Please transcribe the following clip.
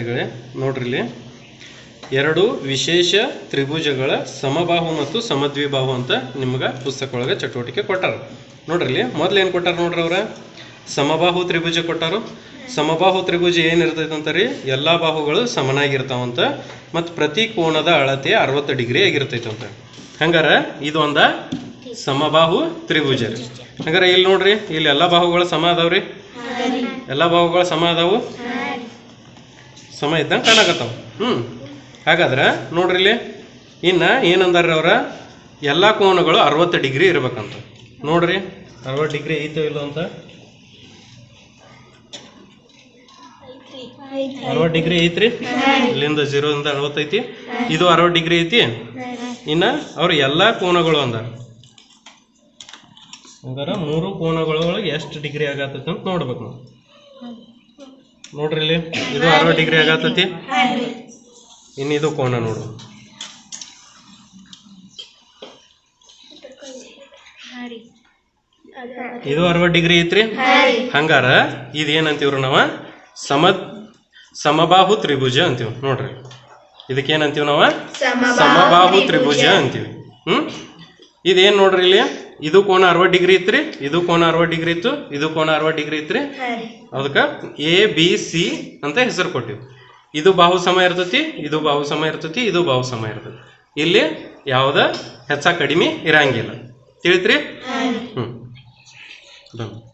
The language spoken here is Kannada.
ವಿದ್ಯಾರ್ಥಿಗಳೇ ನೋಡ್ರಿ ಇಲ್ಲಿ ಎರಡು ವಿಶೇಷ ತ್ರಿಭುಜಗಳ ಸಮಬಾಹು ಮತ್ತು ಸಮದ್ವಿಬಾಹು ಅಂತ ನಿಮ್ಗೆ ಪುಸ್ತಕ ಒಳಗೆ ಚಟುವಟಿಕೆ ಕೊಟ್ಟಾರ. ನೋಡ್ರಿ ಇಲ್ಲಿ ಮೊದ್ಲು ಏನು ಕೊಟ್ಟಾರ ನೋಡ್ರಿ ಅವ್ರ? ಸಮಬಾಹು ತ್ರಿಭುಜ ಕೊಟ್ಟಾರು. ಸಮಬಾಹು ತ್ರಿಭುಜ ಏನಿರ್ತೈತೆ ರೀ? ಎಲ್ಲ ಬಾಹುಗಳು ಸಮನಾಗಿರ್ತಾವಂತ ಮತ್ತು ಪ್ರತಿ ಕೋನದ ಅಳತೆ ಅರವತ್ತು ಡಿಗ್ರಿ ಆಗಿರ್ತೈತಂತ ಅಂತ. ಹಂಗಾರ ಇದು ಒಂದ ಸಮಬಾಹು ತ್ರಿಭುಜ ರೀ. ಹಂಗಾರ ಇಲ್ಲಿ ನೋಡ್ರಿ ಇಲ್ಲಿ ಎಲ್ಲ ಬಾಹುಗಳು ಸಮ ಅದಾವ್ರಿ? ಎಲ್ಲ ಬಾಹುಗಳು ಸಮ ಅದಾವು? ಸಮ ಇದ್ದಂಗೆ ಕಾಣಕತ್ತಾವ ಹ್ಞೂ ಹಾಗಾದ್ರೆ ನೋಡ್ರಿ ಇಲ್ಲಿ, ಇನ್ನು ಏನಂದಾರ್ರಿ ಅವ್ರ? ಎಲ್ಲ ಕೋನಗಳು ಅರವತ್ತು ಡಿಗ್ರಿ ಇರ್ಬೇಕಂತ. ನೋಡ್ರಿ. ಅರವತ್ತು ಡಿಗ್ರಿ ಐತೋ ಇಲ್ಲೋ ಅಂತ? ಅರವತ್ತು ಡಿಗ್ರಿ ಐತ್ರಿ? ಇಲ್ಲಿಂದ ಜೀರೋದಿಂದ ಅರವತ್ತೈತಿ ಇದು ಅರವತ್ತು ಡಿಗ್ರಿ ಐತಿ. ಇನ್ನು ಅವ್ರ ಎಲ್ಲ ಕೋನಗಳು ಅಂದಾರ ಹಂಗಾರ ಮೂರು ಕೋನಗಳೊಳಗೆ ಎಷ್ಟು ಡಿಗ್ರಿ ಆಗತ್ತೈತಿ ಅಂತ ನೋಡ್ಬೇಕು ನಾವು. ನೋಡ್ರಿ ಇಲ್ಲಿ ಇದು ಅರವತ್ತು ಡಿಗ್ರಿ ಆಗತ್ತತಿ. ಇನ್ನು ಇದು ಕೋನ ನೋಡು. ಇದು ಅರವತ್ತು ಡಿಗ್ರಿ ಐತ್ರಿ? ಹಂಗಾರ ಇದೇನಂತೀವ್ರಿ ನಾವು? ಸಮ ಸಮಬಾಹು ತ್ರಿಭುಜ ಅಂತೀವಿ ನೋಡ್ರಿ. ಇದಕ್ಕೇನಂತೀವಿ ನಾವು? ಸಮಬಾಹು ತ್ರಿಭುಜ ಅಂತೀವಿ. ಹ್ಮ್? ಇದೇನ್ ನೋಡ್ರಿ ಇಲ್ಲಿ? ಇದು ಕೋನ ಅರವತ್ತು ಡಿಗ್ರಿ ಇತ್ರಿ ಇದು ಕೋನ ಅರವತ್ತು ಡಿಗ್ರಿ ಇತ್ತು ಇದು ಕೋನ ಅರವತ್ತು ಡಿಗ್ರಿ ಇತ್ರಿ. ಅದಕ್ಕೆ ಎ ಬಿ ಸಿ ಅಂತ ಹೆಸರು ಕೊಟ್ಟಿವಿ. ಇದು ಬಾಹು ಸಮ ಇರ್ತೈತಿ ಇದು ಬಾಹು ಸಮ ಇರ್ತೈತಿ ಇದು ಬಾಹು ಸಮ ಇರ್ತೈತಿ. ಇಲ್ಲಿ ಯಾವ್ದ ಹೆಚ್ಚ ಕಡಿಮೆ ಇರಂಗಿಲ್ಲ. ತಿಳಿತ್ರಿ? ಹ್ಮ್. done.